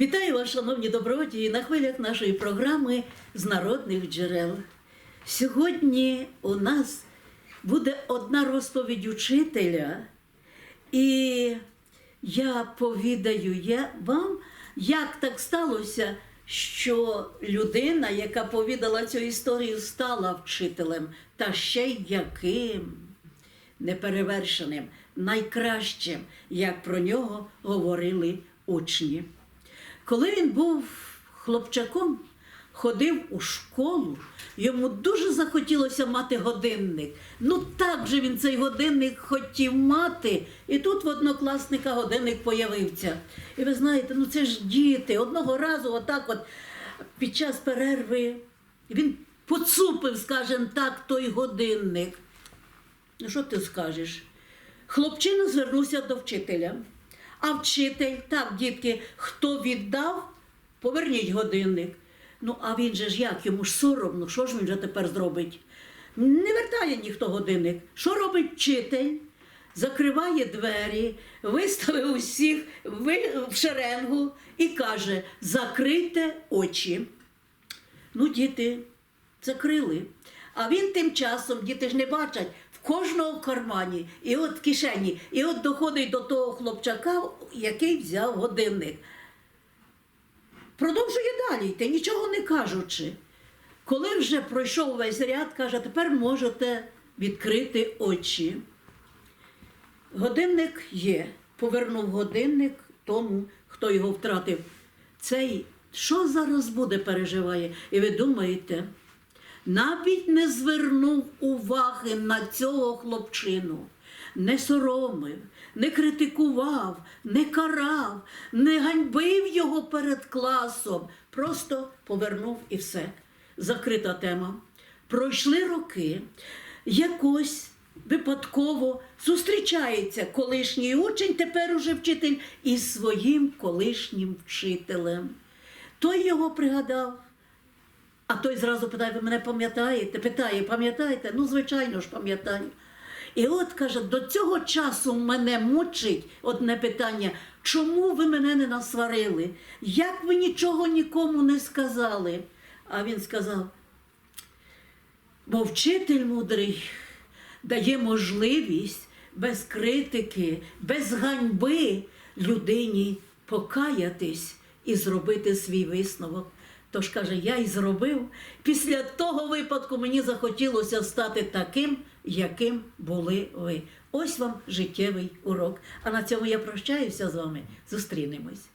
Вітаю вас, шановні добродії, на хвилях нашої програми з народних джерел. Сьогодні у нас буде одна розповідь учителя, і я повідаю вам, як так сталося, що людина, яка повідала цю історію, стала вчителем, та ще й яким неперевершеним, найкращим, як про нього говорили учні. Коли він був хлопчаком, ходив у школу, йому дуже захотілося мати годинник. Ну так же він цей годинник хотів мати. І тут в однокласника годинник появився. І ви знаєте, ну це ж діти. Одного разу, отак, от під час перерви, він поцупив, скажімо так, той годинник. Ну, що ти скажеш? Хлопчина звернувся до вчителя. А вчитель, так, дітки, хто віддав, поверніть годинник. Ну, а він же ж як, йому ж соромно, що ж він вже тепер зробить? Не вертає ніхто годинник. Що робить вчитель? Закриває двері, виставив усіх в шеренгу і каже: закрийте очі. Ну, діти закрили. А він тим часом, діти ж не бачать, кожного в кармані, і от в кишені, і от доходить до того хлопчака, який взяв годинник. Продовжує далі йти, нічого не кажучи. Коли вже пройшов весь ряд, каже, тепер можете відкрити очі. Годинник є. Повернув годинник тому, хто його втратив. Цей що зараз буде, переживає. І ви думаєте, навіть не звернув уваги на цього хлопчину, не соромив, не критикував, не карав, не ганьбив його перед класом, просто повернув і все. Закрита тема. Пройшли роки, якось випадково зустрічається колишній учень, тепер уже вчитель, із своїм колишнім вчителем. Той його пригадав. А той зразу питає, ви мене пам'ятаєте? Питає, пам'ятаєте? Ну, звичайно ж, пам'ятаю. І от каже, до цього часу мене мучить одне питання, чому ви мене не насварили? Як ви нічого нікому не сказали? А він сказав, бо вчитель мудрий дає можливість без критики, без ганьби людині покаятись і зробити свій висновок. Тож каже, я й зробив. Після того випадку мені захотілося стати таким, яким були ви. Ось вам життєвий урок. А на цьому я прощаюся з вами. Зустрінемось.